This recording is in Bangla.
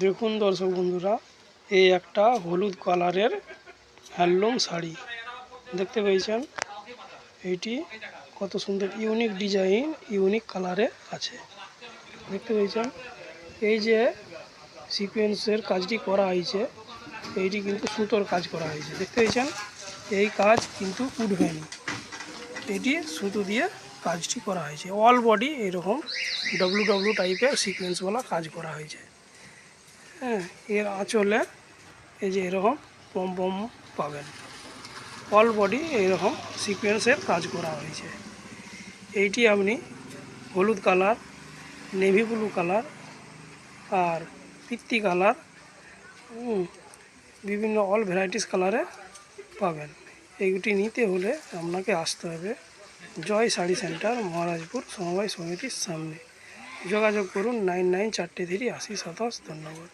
দেখুন দর্শক বন্ধুরা, এই একটা হলুদ কালারের হ্যান্ডলুম শাড়ি। দেখতে পেয়েছেন? এইটি কত সুন্দর, ইউনিক ডিজাইন, ইউনিক কালারে আছে। দেখতে পেয়েছেন? এই যে সিকোয়েন্সের কাজটি করা হয়েছে, এইটি কিন্তু সুতোর কাজ করা হয়েছে। দেখতে পেয়েছেন? এই কাজ কিন্তু উঠবে না এটি সুতো দিয়ে কাজটি করা হয়েছে। অল বডি এরকম ডব্লু ডব্লু টাইপের সিকোয়েন্সওয়ালা কাজ করা হয়েছে। হ্যাঁ এর আঁচলে এই যে এরকম পম পম পাবেন। অল বডি এরকম সিকোয়েন্সের কাজ করা হয়েছে। এইটি আপনি হলুদ কালার নেভি ব্লু কালার আর পিত্তি কালার বিভিন্ন অল ভ্যারাইটিস কালারে পাবেন। এইগুটি নিতে হলে আপনাকে আসতে হবে জয় শাড়ি সেন্টার, মহারাজপুর, সমবায় সমিতির সামনে। যোগাযোগ করুন নাইন নাইন চারটে থ্রি আশি সাতাশ, ধন্যবাদ।